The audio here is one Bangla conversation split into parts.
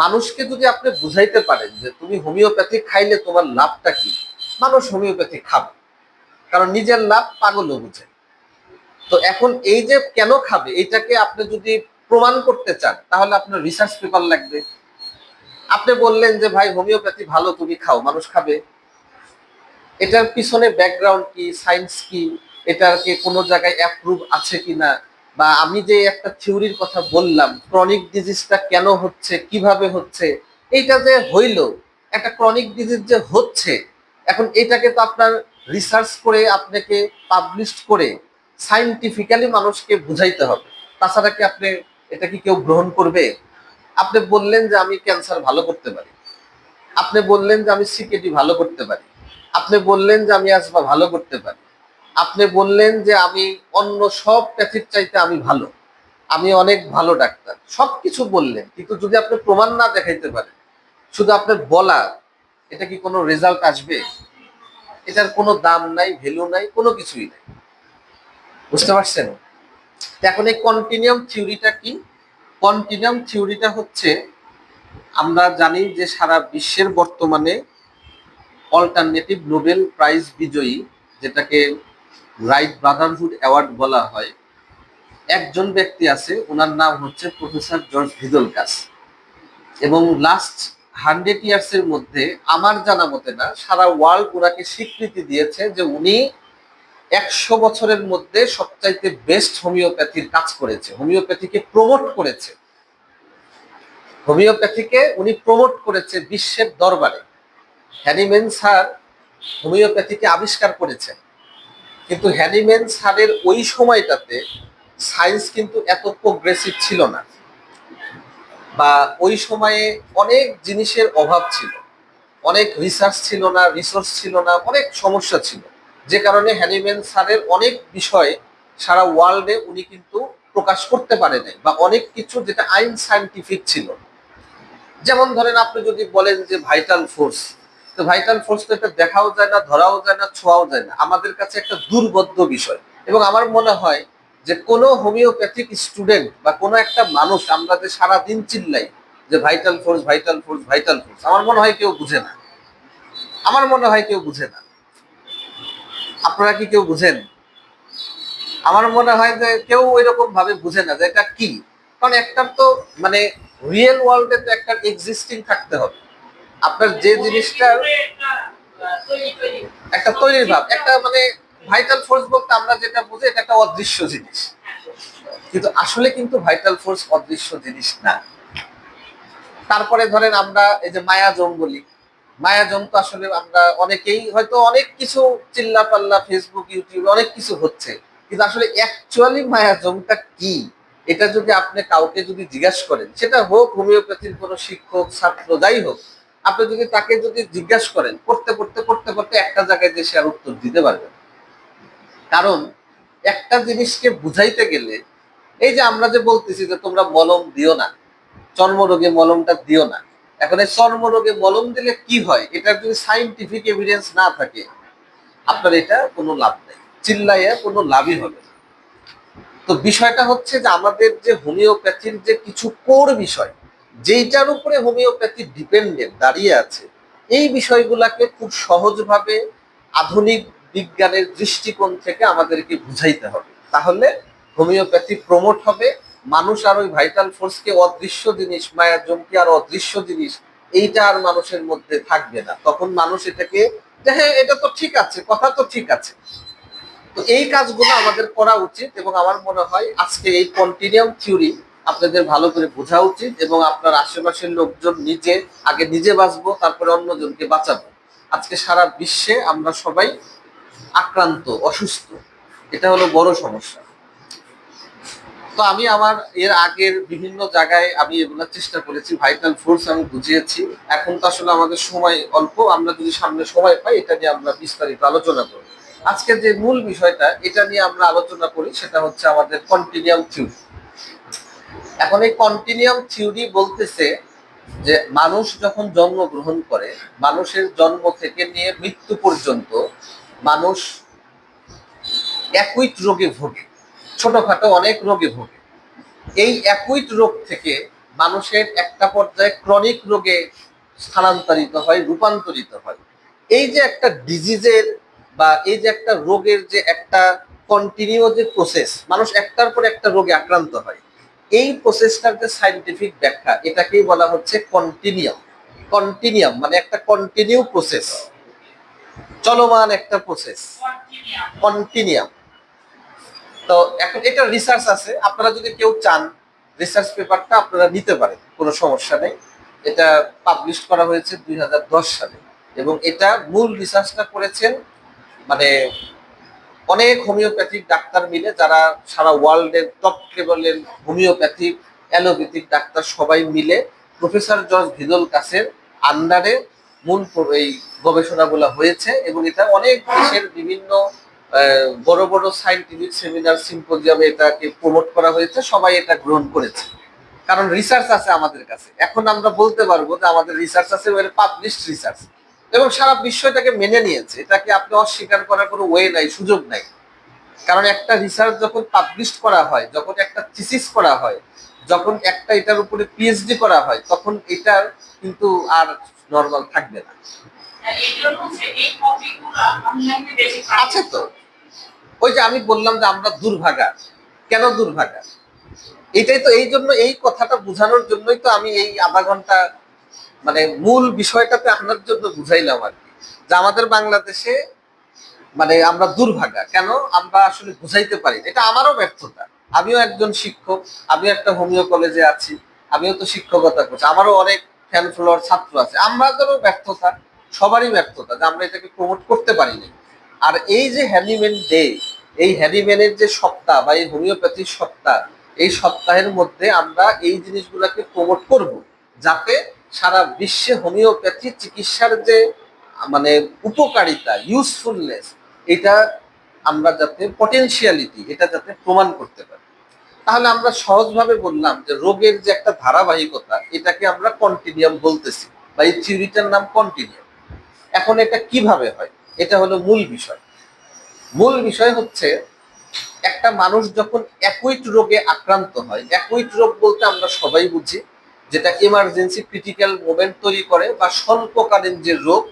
মানুষকে যদি আপনি বুঝাইতে পারেন যে তুমি হোমিওপ্যাথি খাইলে তোমার লাভটা কি, মানুষ হোমিওপ্যাথি খাবে। কারণ নিজের লাভ পাগলও বুঝে। তো এখন এই যে কেন খাবে এইটাকে আপনি যদি প্রমাণ করতে চান, তাহলে আপনার রিসার্চ পেপার লাগবে। আপনি বললেন যে, ভাই, হোমিওপ্যাথি ভালো, তুমি খাও, মানুষ খাবে। এটার পিছনে ব্যাকগ্রাউন্ড কি সায়েন্স কি, এটার কি কোনো জায়গায় অ্যাপ্রুভ আছে কিনা? বা আমি যে একটা থিওরির কথা বললাম ক্রনিক ডিজিজটা কেন হচ্ছে, কীভাবে হচ্ছে, এইটা যে হইল, একটা ক্রনিক ডিজিজ যে হচ্ছে, এখন এটাকে তো আপনার রিসার্চ করে আপনাকে পাবলিশ করে সাইন্টিফিক্যালি মানুষকে বুঝাইতে হবে। তাছাড়া কি আপনি, এটা কি কেউ গ্রহণ করবে? আপনি বললেন যে আমি ক্যান্সার ভালো করতে পারি। আপনি বললেন যে আমি সিকেটি ভালো করতে পারি। আপনি বললেন যে আমি আজমা ভালো করতে পারি। আপনি বললেন যে আমি অন্য সব প্যাথির চাইতে আমি ভালো। আমি অনেক ভালো ডাক্তার। সব কিছু বললেন, কিন্তু যদি আপনি প্রমাণ না দেখাইতে পারেন, শুধু আপনার বলা, এটা কি কোনো রেজাল্ট আসবে? এটার কোনো দাম নাই ভ্যালু নাই, কোনো কিছুই নাই। বুঝতে পারছেন? এখন এই কন্টিনিউম থিওরিটা কি? কন্টিনিউম থিওরিটা হচ্ছে, আমরা জানি যে সারা বিশ্বের বর্তমানে অল্টারনেটিভ নোবেল প্রাইজ বিজয়ী, যেটাকে রাইট ব্রাদারহুড অ্যাওয়ার্ড বলা হয়। একজন ব্যক্তি আছে, ওনার নাম হচ্ছে প্রফেসর জর্জ ভিদলকাস এবং লাস্ট হান্ড্রেড ইয়ার্স এর মধ্যে আমার জানা মতে না, সারা ওয়ার্ল্ড ওনাকে স্বীকৃতি দিয়েছে যে উনি একশো বছরের মধ্যে সবচাইতে বেস্ট হোমিওপ্যাথির কাজ করেছে। হোমিওপ্যাথিকে প্রমোট করেছে। হোমিওপ্যাথিকে উনি প্রমোট করেছে বিশ্বের দরবারে। হ্যানিম্যান স্যার হোমিওপ্যাথিকে আবিষ্কার করেছেন। কিন্তু হ্যানিম্যান স্যারের ওই সময়টাতে সায়েন্স কিন্তু এত প্রোগ্রেসিভ ছিল না। বা ওই সময়ে অনেক জিনিসের অভাব ছিল। অনেক রিসার্চ ছিল না রিসোর্স ছিল না, অনেক সমস্যা ছিল। যে কারণে হ্যানিম্যান স্যারের অনেক বিষয় সারা ওয়ার্ল্ডে উনি কিন্তু প্রকাশ করতে পারে নাই বা অনেক কিছু যেটা আইন সায়েন্টিফিক ছিল। যেমন ধরেন আপনি যদি বলেন যে ভাইটাল ফোর্স তো ভাইটাল ফোর্স তো এটা দেখাও যায় না, ধরাও যায় না, ছোঁয়াও যায় না। আমাদের কাছে একটা দুর্বোধ্য বিষয়। এবং আমার মনে হয় যে কোনো হোমিওপ্যাথিক স্টুডেন্ট বা কোনো একটা মানুষ, আমরা যে সারাদিন চিল্লাই যে vital force vital force vital force আমার মনে হয় কেউ বুঝে না। আমার মনে হয় কেউ বুঝে না। আপনারা কি কেউ বুঝেন? আমার মনে হয় যে কেউ এরকম ভাবে বুঝে না যে এটা কি। কারণ একটা তো মানে রিয়েল ওয়ার্ল্ডে তো একটা এক্সিস্টিং থাকতে হবে। আপনার যে জিনিসটা একটা তৈরির ভাব, একটা মানে ভাইটাল ফোর্স বলতে আমরা যেটা বুঝি, এটা একটা অদৃশ্য জিনিস। কিন্তু আসলে কিন্তু ভাইটাল ফোর্স অদৃশ্য জিনিস না। তারপরে ধরেন আমরা এই যে মায়াজম বলি। মায়াজম তো আসলে আমরা অনেকেই হয়তো অনেক কিছু চিল্লা পাল্লা ফেসবুক ইউটিউবে অনেক কিছু হচ্ছে। কিন্তু আসলে অ্যাকচুয়ালি মায়া মায়াজমটা কি? এটা যদি আপনি কাউকে যদি জিজ্ঞাসা করেন, সেটা হোক হোমিওপ্যাথির কোনো শিক্ষক, ছাত্র, যাই হোক আপনি যদি তাকে যদি জিজ্ঞাসা করেন পড়তে পড়তে পড়তে পড়তে একটা জায়গায় যে সে আর উত্তর দিতে পারবে কারণ একটা জিনিসকে বুঝাইতে গেলে, এই যে আমরা যে বলতেছি যে তোমরা মলম দিও না, চর্মরোগে মলমটা দিও না, এখন এই চর্মরোগে মলম দিলে কি হয়? এটা যদি সাইন্টিফিক এভিডেন্স না থাকে, আপনার এটা কোনো লাভ নেই, চিল্লাইয়া কোনো লাভই হবে না। তো বিষয়টা হচ্ছে যে আমাদের যে হোমিওপ্যাথির যে কিছু কোর বিষয় যেইটার উপরে হোমিওপ্যাথি ডিপেন্ডেন্ট দাঁড়িয়ে আছে, এই বিষয়গুলাকে খুব সহজভাবে আধুনিক বিজ্ঞানের দৃষ্টিকোণ থেকে আমাদেরকে বুঝাইতে হবে। তাহলে হোমিওপ্যাথি প্রমোট হবে, মানুষ আর ওই ভাইটাল ফোর্সকে অদৃশ্য জিনিস মায়ার জমকে আর অদৃশ্য জিনিস, এইটা আর মানুষের মধ্যে থাকবে না। তখন মানুষ এটাকে হ্যাঁ এটা তো ঠিক আছে, কথা তো ঠিক আছে। তো এই কাজগুলো আমাদের করা উচিত এবং আমার মনে হয় আজকে এই কন্টিনিউম থিওরি আপনাদের ভালো করে বোঝা উচিত এবং আপনার আশেপাশের লোকজন নিজে, আগে নিজে বাঁচবো, তারপরে অন্যজনকে বাঁচাবো। আজকে সারা বিশ্বে আমরা সবাই আক্রান্ত, অসুস্থ। এটা হলো বড় সমস্যা। তো আমি আমার এর আগের বিভিন্ন জায়গায় আমি এগুলোর চেষ্টা করেছি ভাইটাল ফোর্স আমি বুঝিয়েছি। এখন তো আসলে আমাদের সময় অল্প, আমরা যদি সামনে সময় পাই, এটা নিয়ে আমরা বিস্তারিত আলোচনা করব। আজকের যে মূল বিষয়টা, এটা নিয়ে আমরা আলোচনা করি, সেটা হচ্ছে আমাদের কন্টিনিউম থিওরি এখন এই কন্টিনিউম থিওরি বলতেছে যে মানুষ যখন জন্মগ্রহণ করে, মানুষের জন্ম থেকে নিয়ে মৃত্যু পর্যন্ত মানুষ একই রোগে ভোগে, ছোটখাটো অনেক রোগে ভোগে। এই একই রোগ থেকে মানুষের একটা পর্যায়ে ক্রনিক রোগে স্থানান্তরিত হয়, রূপান্তরিত হয়। এই যে একটা ডিজিজের বা এই যে একটা রোগের যে একটা কন্টিনিউ যে প্রসেস মানুষ একটার পর একটা রোগে আক্রান্ত হয়। এই প্রসেসটার যে সাইন্টিফিক ব্যাখ্যা, এটাকেই বলা হচ্ছে কন্টিনিয়াম কন্টিনিয়াম মানে একটা কন্টিনিউ প্রসেস চলমান একটা প্রসেস কন্টিনিয়াম তো এখন এটা রিসার্চ আছে। আপনারা যদি কেউ চান রিসার্চ পেপারটা আপনারা নিতে পারেন, কোনো সমস্যা নেই। এটা পাবলিশ করা হয়েছে দুই হাজার দশ সালে। এবং এটা মূল রিসার্চটা করেছেন মানে অনেক হোমিওপ্যাথিক ডাক্তার মিলে যারা সারা ওয়ার্ল্ডের টপ লেভেলের হোমিওপ্যাথিক অ্যালোপ্যাথিক ডাক্তার সবাই মিলে প্রফেসর জর্জ ভিদল কাছের আন্ডারে মূল এই গবেষণাগুলো হয়েছে এবং এটা অনেক দেশের বিভিন্ন বড় বড় সাইন্টিফিক সেমিনার সিম্পোজিয়ামে এটাকে প্রমোট করা হয়েছে, সবাই এটা গ্রহণ করেছে। কারণ রিসার্চ আছে আমাদের কাছে। এখন আমরা বলতে পারব যে আমাদের রিসার্চ আছে পাবলিশড রিসার্চ এবং সারা বিশ্ব এটাকে মেনে নিয়েছে। এটাকে আপনি অস্বীকার করার কোনো ওয়ে নাই, সুযোগ নাই। কারণ একটা রিসার্চ যখন পাবলিশ করা হয়, যখন একটা থিসিস করা হয়, যখন একটা এটার উপরে পিএইচডি করা হয়, তখন এটার কিন্তু আর নর্মাল থাকবে না। আছে তো। ওই যে আমি বললাম যে আমরা দুর্ভাগা। কেন দুর্ভাগা? এটাই তো এই জন্য এই কথাটা বোঝানোর জন্যই তো আমি এই আধা ঘণ্টা মানে মূল বিষয়টাতে আপনার জন্য বুঝাইলাম আর কি, যে আমাদের বাংলাদেশে মানে আমরা দুর্ভাগা। কেন? আমরা আসলে বুঝাইতে পারি। এটা আমারও ব্যর্থতা। আমিও একজন শিক্ষক, আমিও একটা হোমিও কলেজে আছি, আমিও তো শিক্ষকতা করছি, আমারও অনেক ফ্যান ফলোয়ার ছাত্র আছে। আমাদেরও ব্যর্থতা, সবারই ব্যর্থতা যে আমরা এটাকে প্রমোট করতে পারি না আর এই যে হ্যানিম্যান ডে এই হ্যানিম্যানের যে সপ্তাহ বা এই হোমিওপ্যাথির সপ্তাহ, এই সপ্তাহের মধ্যে আমরা এই জিনিসগুলোকে প্রমোট করব, যাতে সারা বিশ্বে হোমিওপ্যাথি চিকিৎসার যে মানে উপকারিতা ইউজফুলনেস এটা আমরা যাতে পটেনশিয়ালিটি এটা যাতে প্রমাণ করতে পারি। তাহলে আমরা সহজভাবে বললাম যে রোগের যে একটা ধারাবাহিকতা, এটাকে আমরা কন্টিনিয়াম বলতেছি, বা এই থিওরিটার নাম কন্টিনিয়াম এখন এটা কীভাবে হয়? এটা হলো মূল বিষয়। মূল বিষয় হচ্ছে, একটা মানুষ যখন অ্যাকুইট রোগে আক্রান্ত হয় অ্যাকুইট রোগ বলতে আমরা সবাই বুঝি যেটা এমার্জেন্সি ক্রিটিক্যাল মোমেন্ট তৈরি করে বা স্বল্পকালীন যে রোগ,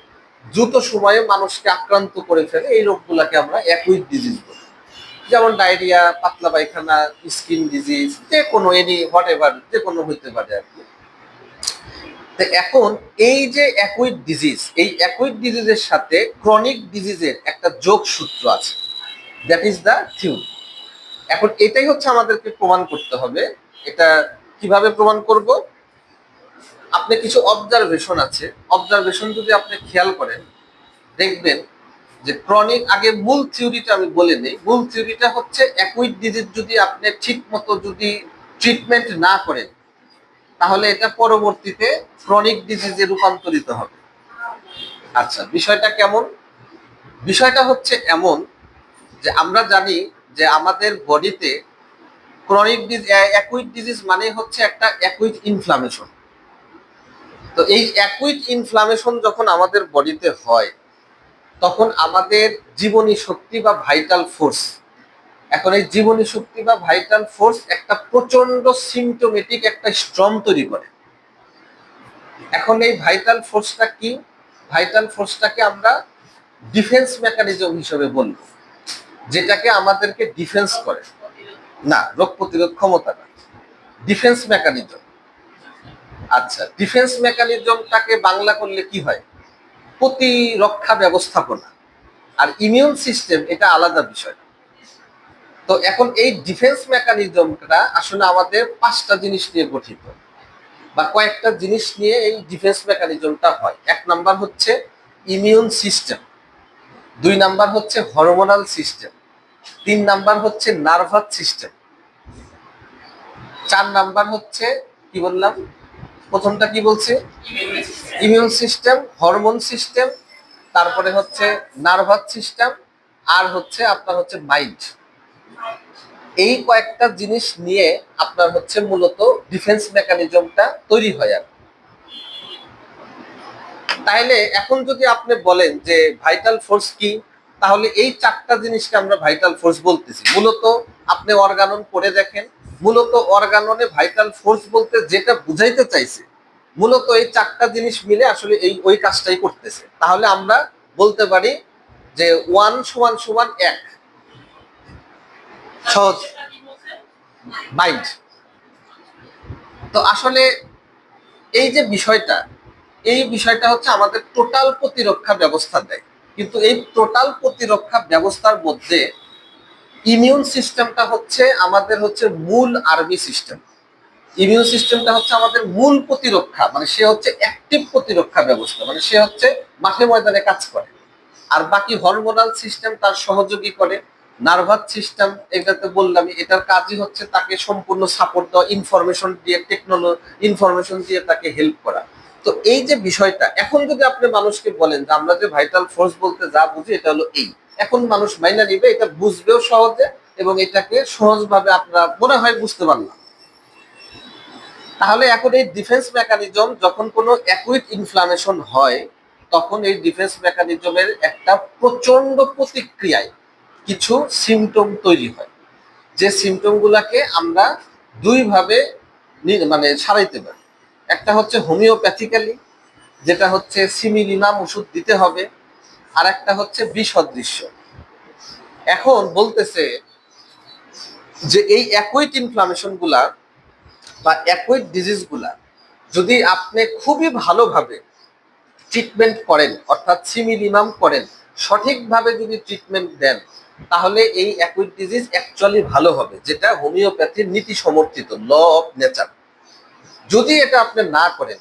দ্রুত সময়ে মানুষকে আক্রান্ত করে ফেলে, এই রোগগুলোকে আমরা অ্যাকুইট ডিজিজ বলি। যেমন ডায়রিয়া পাতলা পায়খানা স্কিন ডিজিজ যে কোনো এনি হোয়াট এভার যে কোনো হইতে পারে আর কি। এখন এই যে অ্যাকুইট ডিজিজ এই অ্যাকুইট ডিজিজের সাথে ক্রনিক ডিজিজের একটা যোগসূত্র আছে। দ্যাট ইজ দ্য থিওরি এখন এটাই হচ্ছে আমাদেরকে প্রমাণ করতে হবে। এটা কীভাবে প্রমাণ করব? আপনি কিছু অবজারভেশন আছে। অবজারভেশন যদি আপনি খেয়াল করেন, দেখবেন যে ক্রনিক আগে মূল থিওরিটা আমি বলে নেই। মূল থিওরিটা হচ্ছে অ্যাকুইট ডিজিজ যদি আপনি ঠিক মতো যদি ট্রিটমেন্ট না করেন, তাহলে এটা পরবর্তীতে ক্রনিক ডিজিজে রূপান্তরিত হবে। আচ্ছা বিষয়টা কেমন? বিষয়টা হচ্ছে এমন যে আমরা জানি যে আমাদের বডিতে ক্রনিক অ্যাকুইট ডিজিজ মানে হচ্ছে একটা অ্যাকুইট ইনফ্লামেশন তো এই অ্যাকুইট ইনফ্লামেশন যখন আমাদের বডিতে হয়, তখন আমাদের জীবনী শক্তি বা ভাইটাল ফোর্স এখন এই জীবনী শক্তি বা ভাইটাল ফোর্স একটা প্রচণ্ড সিমটোমেটিক একটা স্ট্রম তৈরি করে। এখন এই ভাইটাল ফোর্সটা কি? ভাইটাল ফোর্সটাকে আমরা ডিফেন্স মেকানিজম হিসেবে বলব, যেটাকে আমাদেরকে ডিফেন্স করে। না, রোগ প্রতিরোধ ক্ষমতা না ডিফেন্স মেকানিজম আচ্ছা ডিফেন্স মেকানিজমটাকে বাংলা করলে কি হয়? প্রতিরক্ষা ব্যবস্থাপনা। আর ইমিউন সিস্টেম এটা আলাদা বিষয়। তো এখন এই ডিফেন্স মেকানিজমটা আসলে আমাদের পাঁচটা জিনিস নিয়ে গঠিত। বা কয়েকটা জিনিস নিয়ে এই ডিফেন্স মেকানিজমটা হয়। এক নাম্বার হচ্ছে ইমিউন সিস্টেম দুই নাম্বার হচ্ছে হরমোনাল সিস্টেম তিন নাম্বার হচ্ছে নার্ভাস সিস্টেম চার নাম্বার হচ্ছে, কি বললাম? প্রথমটা কি বলছে? ইমিউন সিস্টেম হরমোন সিস্টেম তারপরে হচ্ছে নার্ভাস সিস্টেম আর হচ্ছে আপনার হচ্ছে মাইন্ড এই কয়েকটা জিনিস নিয়ে আপনার হচ্ছে মূলত ডিফেন্স মেকানিজমটা তৈরি হয় আর তাহলে এখন যদি আপনি বলেন যে ভাইটাল ফোর্স কি? তাহলে এই চারটা জিনিসকে আমরা ভাইটাল ফোর্স বলতেছি। মূলত আপনি অর্গানন করে দেখেন, মূলত অর্গাননে ভাইটাল ফোর্স বলতে যেটা বুঝাইতে চাইছে, মূলত এই চারটা জিনিস মিলে আসলে এই, ওই কাজটাই করতেছে। তাহলে আমরা বলতে পারি যে ওয়ান সমান সমান এক। সহজ। মাইন্ড তো আসলে এই যে বিষয়টা, এই বিষয়টা হচ্ছে আমাদের টোটাল প্রতিরক্ষা ব্যবস্থা দেয়। কিন্তু এই টোটাল প্রতিরক্ষা ব্যবস্থার মধ্যে ইমিউন সিস্টেমটা হচ্ছে আমাদের হচ্ছে মূল আর্মি সিস্টেম ইমিউন সিস্টেমটা হচ্ছে আমাদের মূল প্রতিরক্ষা মানে সে হচ্ছে অ্যাক্টিভ প্রতিরক্ষা ব্যবস্থা মানে সে হচ্ছে মাঠে ময়দানে কাজ করে। আর বাকি হরমোনাল সিস্টেম তার সহযোগী করে নার্ভাস সিস্টেম এটাতে বললাম, এটার কাজই হচ্ছে তাকে সম্পূর্ণ সাপোর্ট দেওয়া ইনফরমেশন দিয়ে টেকনোলজি ইনফরমেশন দিয়ে তাকে হেল্প করা। তো এই যে বিষয়টা, এখন যদি আপনি মানুষকে বলেন যে আমরা যে ভাইটাল ফোর্স বলতে যা বুঝি এটা হলো এই। এখন মানুষ মাইনা নিবে, এটা বুঝবেও সহজে এবং এটাকে সহজভাবে আপনারা মনে হয় বুঝতে পারলাম। তাহলে এখন এই ডিফেন্স মেকানিজম যখন কোনো অ্যাকুইট ইনফ্লামেশন হয়, তখন এই ডিফেন্স মেকানিজমের একটা প্রচণ্ড প্রতিক্রিয়ায় কিছু সিমটম তৈরি হয়। যে সিমটমগুলোকে আমরা দুইভাবে মানে সারাইতে পারি। একটা হচ্ছে হোমিওপ্যাথিক্যালি, যেটা হচ্ছে সিমিলিনাম ওষুধ দিতে হবে, আর একটা হচ্ছে বিসদৃশ্য। এখন বলতেছে যে এই অ্যাকুইট ইনফ্লামেশনগুলা বা অ্যাকুইট ডিজিজগুলা যদি আপনি খুবই ভালোভাবে ট্রিটমেন্ট করেন, অর্থাৎ সিমিলিমাম করেন, সঠিকভাবে যদি ট্রিটমেন্ট দেন, তাহলে এই অ্যাকুইট ডিজিজ অ্যাকচুয়ালি ভালো হবে, যেটা হোমিওপ্যাথির নীতি সমর্থিত ল অফ নেচার যদি এটা আপনি না করেন,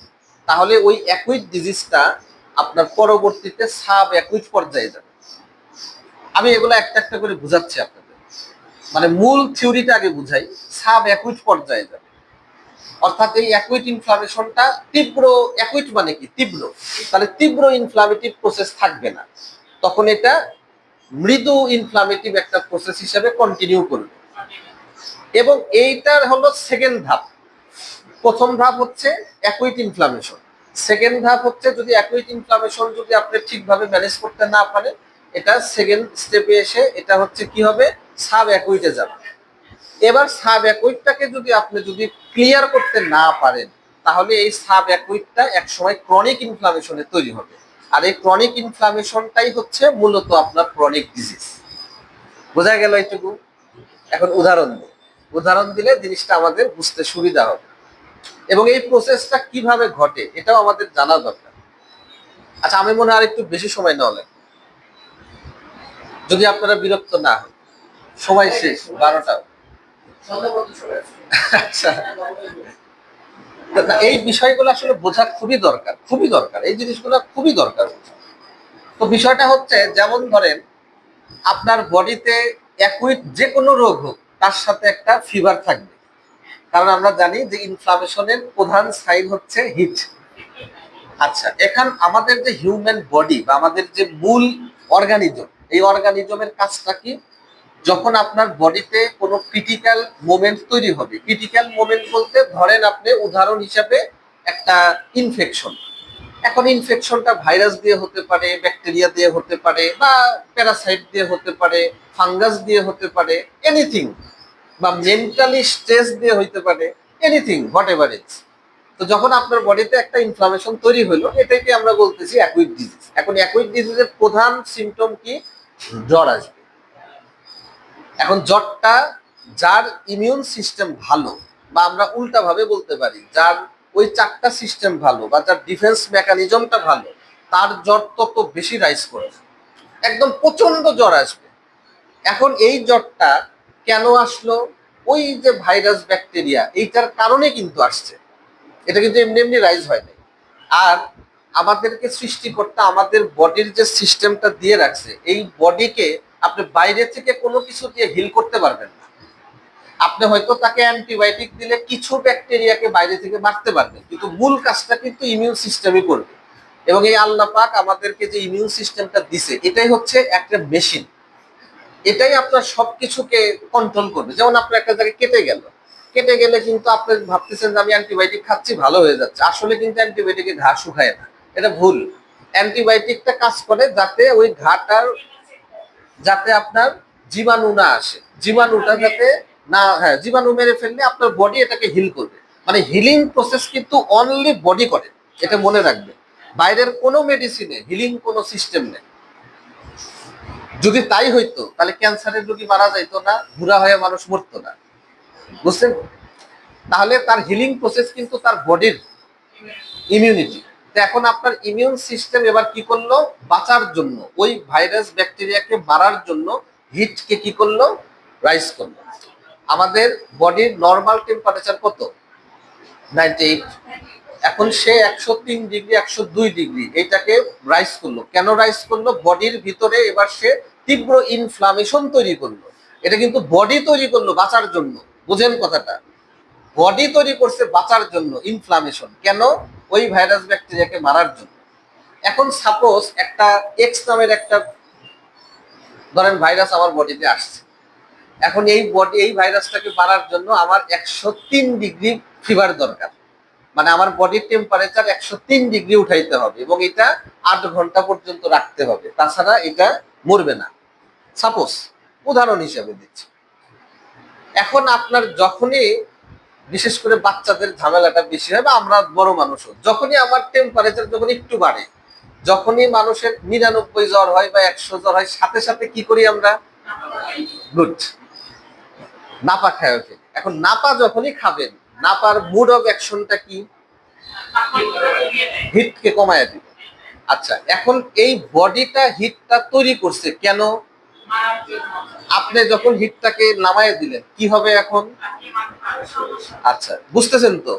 তাহলে ওই অ্যাকুইট ডিজিজটা আপনার পরবর্তীতে সাব অ্যাকুইট পর্যায়ে যাবে। আমি এগুলো একটা একটা করে বুঝাচ্ছি আপনাদের। মানে মূল থিওরিটা আগে বুঝাই সাব অ্যাকুইট পর্যায়ে যাবে। অর্থাৎ এই অ্যাকুইট ইনফ্লামেশনটা তীব্র অ্যাকুইট মানে কি? তীব্র। তাহলে তীব্র ইনফ্লামেটিভ প্রসেস থাকবে না। তখন এটা মৃদু ইনফ্লামেটিভ একটা প্রসেস হিসেবে কন্টিনিউ করবে। এবং এইটার হলো সেকেন্ড ধাপ। প্রথম ধাপ হচ্ছে অ্যাকুইট ইনফ্লামেশন সেকেন্ড ধাপ হচ্ছে যদি অ্যাকুইট ইনফ্লামেশন যদি আপনি ঠিকভাবে ম্যানেজ করতে না পারেন, এটা সেকেন্ড স্টেপে এসে এটা হচ্ছে কি হবে? সাব অ্যাকুইটে যাবে। এবার সাব অ্যাকুইটটাকে যদি আপনি যদি ক্লিয়ার করতে না পারেন, তাহলে এই সাব অ্যাকুইটটা একসময় ক্রনিক ইনফ্লামেশনে তৈরি হবে। আর এই ক্রনিক ইনফ্লামেশনটাই হচ্ছে মূলত আপনার ক্রনিক ডিজিজ বোঝা গেল এইটুকু? এখন উদাহরণ দিই। উদাহরণ দিলে জিনিসটা আমাদের বুঝতে সুবিধা হবে। এবং এই প্রসেসটা কীভাবে ঘটে, এটাও আমাদের জানা দরকার। আচ্ছা আমি মনে হয় একটু বেশি সময় নেওয়া লাগবে। যদি আপনারা বিরক্ত না হন। সময় শেষ, বারোটা। আচ্ছা। এই বিষয়গুলো আসলে বোঝা খুবই দরকার খুবই দরকার। এই জিনিসগুলো খুবই দরকার। তো বিষয়টা হচ্ছে, যেমন ধরেন, আপনার বডিতে অ্যাকুইট যে কোনো রোগ হোক, তার সাথে একটা ফিভার থাকবে। কারণ আমরা জানি যে ইনফ্লামেশনের প্রধান সাইন হচ্ছে হিট আচ্ছা এখন আমাদের যে হিউম্যান বডি বা আমাদের যে মূল অর্গানিজম এই অর্গানিজমের কাজটা কি? যখন আপনার বডিতে কোনো ক্রিটিক্যাল মোমেন্ট তৈরি হবে ক্রিটিক্যাল মোমেন্ট বলতে ধরেন আপনি উদাহরণ হিসাবে একটা ইনফেকশন এখন ইনফেকশনটা ভাইরাস দিয়ে হতে পারে ব্যাকটেরিয়া দিয়ে হতে পারে বা প্যারাসাইট দিয়ে হতে পারে ফাঙ্গাস দিয়ে হতে পারে এনিথিং বা মেন্টালি স্ট্রেস দিয়ে হইতে পারে এনিথিং হোয়াট এভার ইটস তো যখন আপনার বডিতে একটা ইনফ্লামেশন তৈরি হলো, এটাকে আমরা বলতেছি অ্যাকুইট ডিজিজ এখন অ্যাকুইট ডিজিজের প্রধান সিমটম কি? জ্বর আসবে। এখন জ্বরটা যার ইমিউন সিস্টেম ভালো, বা আমরা উল্টা ভাবে বলতে পারি, যার ওই চারটা সিস্টেম ভালো, বা যার ডিফেন্স মেকানিজমটা ভালো, তার জ্বর তত বেশি রাইজ করে একদম প্রচণ্ড জ্বর আসবে। এখন এই জ্বরটা কেন আসলো? ওই যে ভাইরাস ব্যাকটেরিয়া, এইটার কারণে কিন্তু আসছে। এটা কিন্তু এমনি এমনি রাইজ হয় নাই। আর আমাদেরকে সৃষ্টিকর্তা আমাদের বডির যে সিস্টেমটা দিয়ে রাখছে, এই বডিকে আপনি বাইরে থেকে কোনো কিছু দিয়ে হিল করতে পারবেন না। আপনি হয়তো তাকে অ্যান্টিবায়োটিক দিলে কিছু ব্যাকটেরিয়াকে বাইরে থেকে মারতে পারবেন, কিন্তু মূল কাজটা কিন্তু ইমিউন সিস্টেমই করবে। এবং এই আল্লাহ পাক আমাদেরকে যে ইমিউন সিস্টেমটা দিছে, এটাই হচ্ছে একটা মেশিন এটাই আপনার সবকিছুকে কন্ট্রোল করবে। যেমন আপনার একটা জায়গায় কেটে গেল। কেটে গেলে কিন্তু আপনি ভাবতেছেন যে আমি অ্যান্টিবায়োটিক খাচ্ছি, ভালো হয়ে যাচ্ছে। আসলে কিন্তু অ্যান্টিবায়োটিকে ঘা শুকায় না। এটা ভুল। অ্যান্টিবায়োটিকটা কাজ করে যাতে ওই ঘাটার, যাতে আপনার জীবাণু না আসে। জীবাণুটা যাতে না হ্যাঁ জীবাণু মেরে ফেললে আপনার বডি এটাকে হিল করবে। মানে হিলিং প্রসেস কিন্তু অনলি বডি করে। এটা মনে রাখবে। বাইরের কোনো মেডিসিনে হিলিং কোনো সিস্টেম নেই। যদি তাই হইতো, তাহলে ক্যান্সারের রোগী মারা যাইতো না, বুড়া হয়ে মানুষ মরতো না। বুঝছেন? তাহলে তার হিলিং প্রসেস কিন্তু তার বডির ইমিউনিটি তো এখন আপনার ইমিউন সিস্টেম এবার কি করল? বাঁচার জন্য, ওই ভাইরাস ব্যাকটেরিয়াকে মারার জন্য হিটকে কি করল? রাইজ করল। আমাদের বডির নর্মাল টেম্পারেচার কত? নাইনটি এইট এখন সে একশো তিন ডিগ্রি, একশো দুই ডিগ্রি, এটাকে রাইস করল। কেন রাইস করল? বডির ভিতরে এবার সে তীব্র ইনফ্লামেশন তৈরি করল। এটা কিন্তু বডি তৈরি করল বাঁচার জন্য। বুঝেন কথাটা। বডি তৈরি করছে বাঁচার জন্য ইনফ্লামেশন কেন? ওই ভাইরাস ব্যাকটেরিয়াকে মারার জন্য। এখন সাপোজ একটা এক্স নামের একটা, ধরেন ভাইরাস আমার বডিতে আসছে। এখন এই বডি এই ভাইরাসটাকে মারার জন্য আমার একশো তিন ডিগ্রি ফিভার দরকার। মানে আমার বডির টেম্পারেচার একশো তিন ডিগ্রি উঠাইতে হবে এবং এটা আট ঘণ্টা পর্যন্ত রাখতে হবে। তাছাড়া এটা মরবে না। সাপোজ উদাহরণ হিসেবে দিচ্ছি। এখন আপনার যখনই, বিশেষ করে বাচ্চাদের ঝামেলাটা বেশি হয় বা আমরা বড় মানুষও যখনই আমার টেম্পারেচার যখন একটু বাড়ে, যখনই মানুষের নিরানব্বই জ্বর হয় বা একশো জ্বর হয়, সাথে সাথে কি করি আমরা? গুড নাপা খায় ওকে। এখন নাপা যখনই খাবেন নাপার মুড অফ অ্যাকশনটা কি? হিটকে কমায় দিবে। আচ্ছা এখন এই বডিটা হিটটা তৈরি করছে কেন? আপনি যখন হিটটাকে নামায় দিলেন, কি হবে এখন? আচ্ছা বুঝতেছেন তো?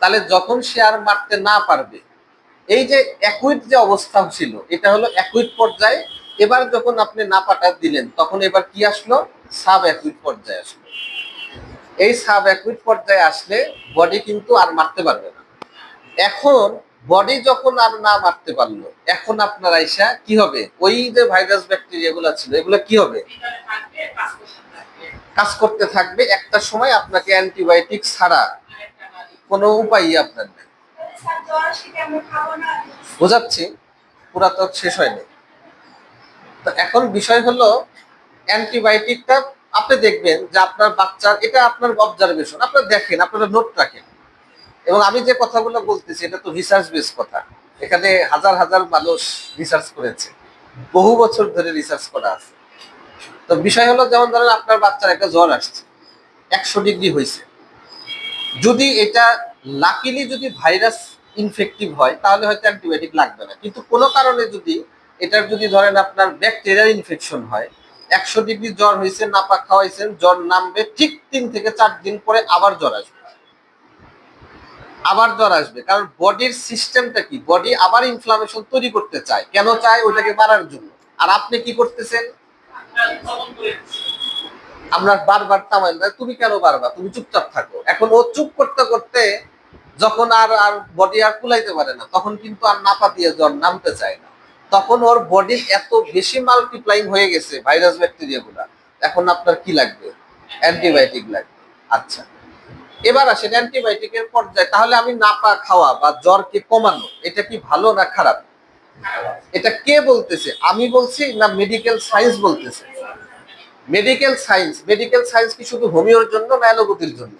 তাহলে যখন সে আর মারতে না পারবে, এই যে অ্যাকুইট যে অবস্থা ছিল, এটা হলো অ্যাকুইট পর্যায়ে। এবার যখন আপনি নাপাটা দিলেন, তখন এবার কি আসলো? সাব অ্যাকুইট পর্যায়ে আসলো। এই সাব অ্যাকুইট পর্যায়ে আসলে বডি কিন্তু আর মারতে পারবে না। এখন বডি যখন আর না মারতে পারল, এখন আপনার আইসা কি হবে? ওই যে ভাইরাস ব্যাকটেরিয়া গুলা ছিল, এগুলো কি হবে? কাজ করতে থাকবে, একটা সময় আপনাকে অ্যান্টিবায়োটিক ছাড়া কোনো উপায়ই আপনার নেই। বোঝাচ্ছি পুরা তো শেষ হয়নি। তো এখন বিষয় হলো অ্যান্টিবায়োটিকটা আপনি দেখবেন যে আপনার বাচ্চার, এটা আপনার অবজারভেশন আপনারা দেখেন, আপনারা নোট রাখেন। এবং আমি যে কথাগুলো বলতেছি, এটা তো রিসার্চ বেস কথা। এখানে হাজার হাজার মানুষ রিসার্চ করেছে। বহু বছর ধরে রিসার্চ করা আছে। তো বিষয় হলো, যেমন ধরেন আপনার বাচ্চার একটা জ্বর আসছে, একশো ডিগ্রি হয়েছে। যদি এটা লাকিলি যদি ভাইরাস ইনফেক্টিভ হয়, তাহলে হয়তো অ্যান্টিবায়োটিক লাগবে না। কিন্তু কোনো কারণে যদি এটার যদি ধরেন আপনার ব্যাকটেরিয়াল ইনফেকশন হয় একশো ডিগ্রি জ্বর হয়েছে নাপা খাওয়াইছেন, জ্বর নামবে ঠিক তিন থেকে চার দিন পরে আবার জ্বর আসবে। আবার জ্বর আসবে, কারণ বডির সিস্টেমটা কি? বডি আবার ইনফ্লামেশন তৈরি করতে চায়। কেন চায়? ওইটাকে মারার জন্য। আর আপনি কি করতেছেন? আমরা বারবার তামাই না তুমি কেন বারবার তুমি চুপচাপ থাকো। এখন ও চুপ করতে করতে যখন আর আর বডি আর কুলাইতে পারে না, তখন কিন্তু আর নাপা দিয়ে জ্বর নামতে চায় না। তখন ওর বডি এত বেশি মাল্টিপ্লাইং হয়ে গেছে ভাইরাস ব্যাকটেরিয়া গুলা। এখন আপনার কি লাগবে? অ্যান্টিবায়োটিক লাগবে। আচ্ছা এবার আসেন অ্যান্টিবায়োটিকের পর্যায়ে। তাহলে আমি নাপা খাওয়া বা জ্বরকে কমানো, এটা কি ভালো না খারাপ? এটা কে বলতেছে? আমি বলছি না মেডিকেল সায়েন্স বলতেছে? মেডিকেল সায়েন্স মেডিকেল সায়েন্স কি শুধু হোমিওর জন্য না অ্যালোপ্যাথির জন্য?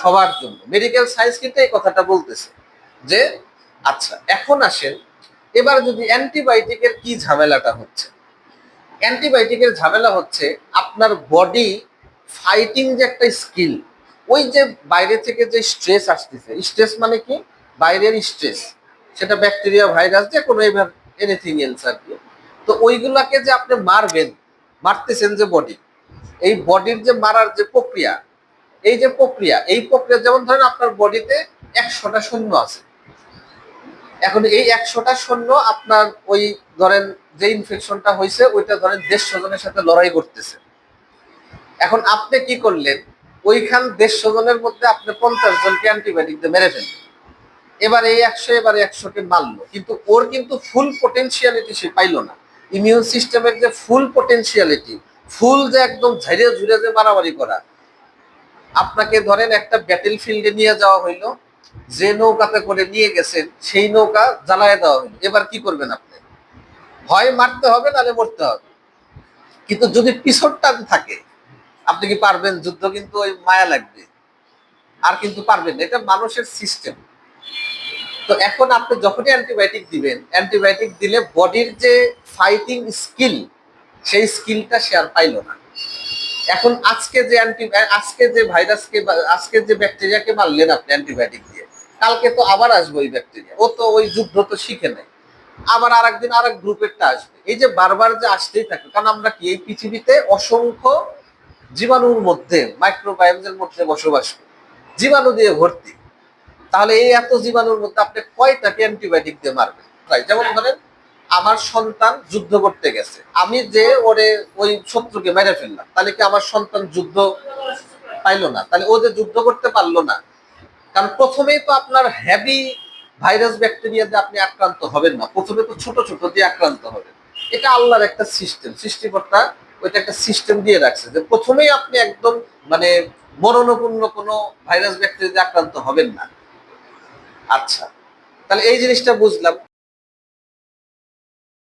সবার জন্য। মেডিকেল সায়েন্স কিন্তু এই কথাটা বলতেছে যে আচ্ছা এখন আসেন এবার যদি অ্যান্টিবায়োটিকের কি ঝামেলাটা হচ্ছে? অ্যান্টিবায়োটিকের ঝামেলা হচ্ছে আপনার বডি ফাইটিং যে একটা স্কিল, ওই যে বাইরে থেকে যে স্ট্রেস আসতেছে, স্ট্রেস মানে কি? বাইরের স্ট্রেস, সেটা ব্যাকটেরিয়া, ভাইরাস, যে কোনো এবার এনিথিং এলস আর কি। তো ওইগুলাকে যে আপনি মারবেন, মারতেছেন যে বডি, এই বডির যে মারার যে প্রক্রিয়া, এই যে প্রক্রিয়া, এই প্রক্রিয়া যেমন ধরেন আপনার বডিতে একশোটা শূন্য আছে এখন এই একশোটা সৈন্য আপনার ওই ধরেন যে ইনফেকশনটা হয়েছে, ওইটা ধরেন দেশ স্বজনের সাথে লড়াই করতেছে। এখন আপনি কি করলেন? ওইখান দেশ স্বজনের মধ্যে আপনি পঞ্চাশ জনকে অ্যান্টিবায়োটিক দিয়ে মেরে ফেললেন। এবার এই একশো, এবার একশোকে মারলো। কিন্তু ওর কিন্তু ফুল পোটেন্সিয়ালিটি সে পাইলো না। ইমিউন সিস্টেমের যে ফুল পোটেন্সিয়ালিটি ফুল যে একদম ঝাড়িয়ে ঝুড়ে যে মারামারি করা, আপনাকে ধরেন একটা ব্যাটেল ফিল্ডে নিয়ে যাওয়া হইল। যে নৌকাতে করে নিয়ে গেছেন, সেই নৌকা জ্বালায় দেওয়া হইল এবার কি করবেন আপনি? হয় মারতে হবে, নাহলে মরতে হবে। কিন্তু যদি পিছরটা থাকে, আপনি কি পারবেন? যুদ্ধ কিন্তু ওই মায়া লাগবে। আর কিন্তু পারবেন এটা মানুষের সিস্টেম তো এখন আপনি যখনই অ্যান্টিবায়োটিক দিবেন অ্যান্টিবায়োটিক দিলে বডির যে ফাইটিং স্কিল সেই স্কিলটা সে আর পাইলো না। এখন আজকে যে অ্যান্টি আজকে যে ভাইরাসকে আজকে যে ব্যাকটেরিয়াকে মারলেন আপনি অ্যান্টিবায়োটিক দিয়ে, কালকে তো আবার আসবে ওই ব্যাকটেরিয়া ও তো ওই যুদ্ধ তো শিখে নেয়। আবার আর একদিন আর এক গ্রুপেরটা আসবে। এই যে বারবার যে আসতেই থাকে, কারণ আমরা কি, এই পৃথিবীতে অসংখ্য জীবাণুর মধ্যে মাইক্রোবায়োমসের মধ্যে বসবাস করি। জীবাণু দিয়ে ভর্তি। তাহলে এই এত জীবাণুর মধ্যে আপনি কয়টাকে অ্যান্টিবায়োটিক দিয়ে মারবেন? যেমন ধরেন আমার সন্তান যুদ্ধ করতে গেছে। আমি যে ওরে ওই শত্রুকে মেরে ফেললাম, তাহলে কি আমার সন্তান যুদ্ধ পাইলো না? তাহলে ও যে যুদ্ধ করতে পারল না, কারণ প্রথমেই তো আপনার হ্যাভি ভাইরাস ব্যাকটেরিয়া দিয়ে আপনি আক্রান্ত হবেন না। প্রথমে তো ছোট ছোট দিয়ে আক্রান্ত হবেন। এটা আল্লাহর একটা সিস্টেম সৃষ্টিকর্তা ওইটা একটা সিস্টেম দিয়ে রাখছে যে প্রথমেই আপনি একদম মানে মরণপূর্ণ কোনো ভাইরাস ব্যাকটেরিয়া দিয়ে আক্রান্ত হবেন না। আচ্ছা তাহলে এই জিনিসটা বুঝলাম।